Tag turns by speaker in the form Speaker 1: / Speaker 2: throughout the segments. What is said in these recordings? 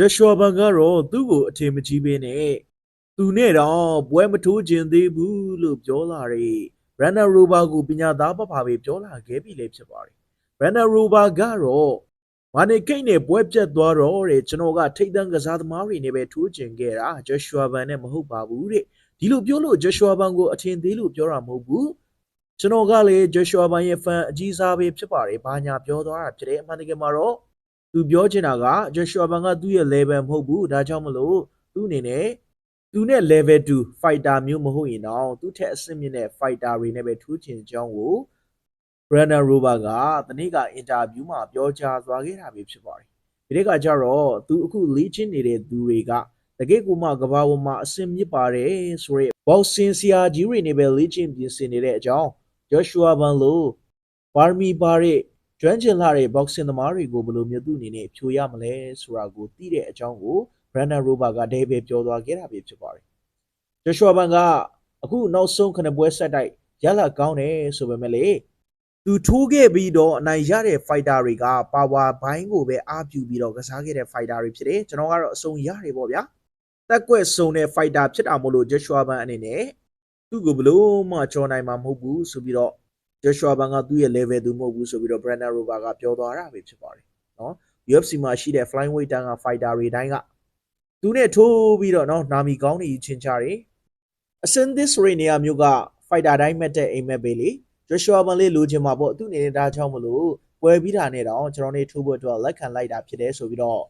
Speaker 1: ဂျက်ရှွာဘန်ကတော့သူ့ကိုအထင်မကြီးပေးနဲ့သူနဲ့တော့ပွဲမထိုးခြင်းသေးဘူးလို့ပြောလာတယ်ဘရန်နာရိုဘာကိုပညာသားပပပဲပြောလာခဲ့ပြီလေဖြစ်ပါတယ်ဘရန်နာရိုဘာကတော့မာနေကိတ်နဲ့ပွဲပြတ်သွားတော့တဲ့ကျွန်တော်ကထိတ်တန့်ကစားသမားတွေနဲ့ပဲထိုးကျင်ခဲ့တာဂျက်ရှွာဘန်နဲ့မဟုတ်ပါဘူးတဲ့ဒီလိုပြောလို့ဂျက်ရှွာဘန်ကိုအထင်သေးလို့ပြောတာမဟုတ်ဘူးကျွန်တော်ကလည်းဂျက်ရှွာဘန်ရဲ့ဖန်အကြီးစားပဲဖြစ်ပါတယ်ဘာညာပြောသွားတာဖြစ်တယ်အမှန်တကယ်မှာတော့ သူပြောချင်တာကဂျက်ရှွာဘန်ကသူ့ရဲ့ level မဟုတ်ဘူးဒါကြောင့်မလို့သူ့အနေနဲ့သူနဲ့ level 2 fighter မျိုးမဟုတ်ရင်တော့သူ့ထက်အဆင့်မြင့်တဲ့ fighter တွေနဲ့ပဲထိုးချင်ကြောင်းကို Brandon Rober ကတနေ့ကအင်တာဗျူးမှာပြောကြားသွားခဲ့တာပဲဖြစ်ပါတယ်ဒီနေ့ကကြတော့သူအခုလေ့ကျင့်နေတဲ့သူတွေကတကယ့်ကိုမှကဘာပေါ်မှာအဆင့်မြင့်ပါတယ်ဆိုရဲ boxing ဆရာကြီးတွေနေပဲလေ့ကျင့်ပြင်ဆင်နေတဲ့အကြောင်း Joshua Ban လို့ပါရမီပါတဲ့ ကျွမ်းကျင်လာတဲ့ boxing သမားတွေကိုဘယ်လိုမျိုးသူ့အနေနဲ့ဖြိုရမလဲဆိုတာကိုသိတဲ့အကြောင်းကို Brandon Rober ကဒဲပဲပြောသွားခဲ့တာပဲဖြစ်ပါတယ်။ Joshua Ban ကအခုနောက်ဆုံးခဏပွဲဆက်တိုက်ရလာကောင်းတယ်ဆိုပေမဲ့လေသူထိုးခဲ့ပြီးတော့အနိုင်ရတဲ့ fighter တွေက power ဘိုင်းကိုပဲအားပြုပြီးတော့ကစားခဲ့တဲ့ fighter တွေဖြစ်တယ်။ကျွန်တော်ကတော့အစုံရတယ်ပေါ့ဗျာ။တက်ကွက်စုံတဲ့ fighter ဖြစ်တာမို့လို့ Joshua Ban အနေနဲ့သူ့ကိုဘယ်လို့မှကြော်နိုင်မှာမဟုတ်ဘူးဆိုပြီးတော့ Joshua Ban ကသူ့ရဲ့ level သူမဟုတ်ဘူးဆိုပြီးတော့ Brandon Rober ကပြောသွားတာပဲဖြစ်ပါတယ်နော် UFC မှာရှိတဲ့ flyweight တန်းက fighter တွေတိုင်းကသူနဲ့ထိုးပြီးတော့နော်နာမီကောင်းနေချင်းကြတယ်အစင်သစ်ရေနေရာမျိုးက fighter တိုင်းမဲ့တဲ့အိမ်မက်ပဲလေ Joshua Ban လေးလိုချင်မှာပေါ့သူအနေနဲ့ဒါကြောင့်မလို့ပွဲပြီးတာနဲ့တော့ကျွန်တော်နေထိုးဖို့အတွက်လက်ခံလိုက်တာဖြစ်တယ်ဆိုပြီးတော့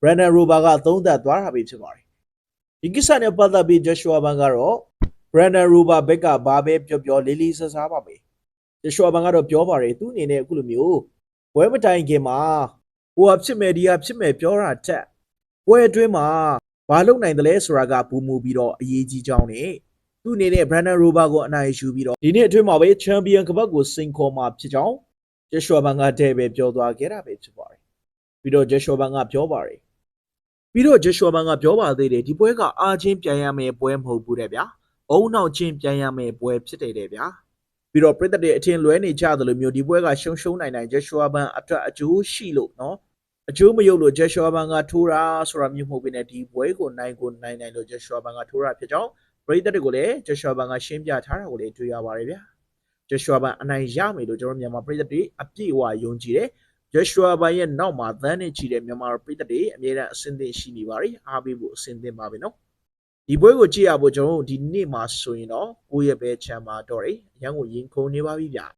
Speaker 1: Brandon Rober ကသုံးသပ်သွားတာပဲဖြစ်ပါတယ်ဒီကိစ္စနဲ့ပတ်သက်ပြီး Joshua Ban ကတော့ Brandon Rober ဘက်ကဘာပဲပြောပြောလေးလေးစားစားပါပဲ တရှော့ဘန်ကတော့ပြောပါတယ်သူ့အနေနဲ့အခုလိုမျိုးပွဲမတိုင်ခင်မှာဟိုဟာဖြစ်မယ်ဒီဟာဖြစ်မယ်ပြောတာတက်ပွဲအတွင်းမှာဘာလုပ်နိုင်တယ်လဲဆိုတာကဘူမူပြီးတော့အရေးကြီးကြောင်းနဲ့သူ့အနေနဲ့ Brandon Rober ကိုအနိုင်ယူပြီးတော့ဒီနေ့အတွင်းမှာပဲ Champion ကပတ်ကိုစိန်ခေါ်မှာဖြစ်ကြောင်း Joshua Ban ကတဲ့ပဲပြောသွားခဲ့တာပဲဖြစ်ပါတယ်ပြီးတော့ Joshua Ban ကပြောပါတယ်ပြီးတော့ Joshua Ban ကပြောပါသေးတယ်ဒီပွဲကအာချင်းပြန်ရမယ်ပွဲမဟုတ်ဘူးတဲ့ဗျာအုံနောက်ချင်းပြန်ရမယ်ပွဲဖြစ်တယ်တဲ့ဗျာ ပြီးတော့ပြည်သက်တွေအထင်လွဲနေကြသလိုမျိုးဒီပွဲကရှုံရှုံနိုင်နိုင်ဂျက်ရှွာဘန်အတွက်အကျိုးရှိလို့နော်အကျိုးမရုပ်လို့ဂျက်ရှွာဘန်ကထိုးတာဆိုတာမျိုးမဟုတ်ဘဲနဲ့ဒီပွဲကိုနိုင်ကိုနိုင်နိုင်လို့ဂျက်ရှွာဘန်ကထိုးတာဖြစ်ကြောင်းပြည်သက်တွေကိုလည်းဂျက်ရှွာဘန်ကရှင်းပြထားတာကိုလည်းတွေ့ရပါတယ်ဗျာဂျက်ရှွာဘန်အနိုင်ရမယ်လို့ကျွန်တော်မြန်မာပြည်သက်တွေအပြည့်အဝယုံကြည်တယ်ဂျက်ရှွာဘန်ရဲ့နောက်မှာသန်းနေချီတဲ့မြန်မာပြည်သက်တွေအမြဲတမ်းအဆင်သင့်ရှိနေပါ रे အားပေးဖို့အဆင်သင့်ပါပဲနော် ဒီပွဲကိုကြည့်ရဖို့ကျွန်တော်တို့ဒီနေ့မှာဆိုရင်တော့ကိုယ့်ရဲ့ဘဲချမ်းမှာတော့တယ်အရန်ကိုရင်ခုန်နေပါပြီဗျာ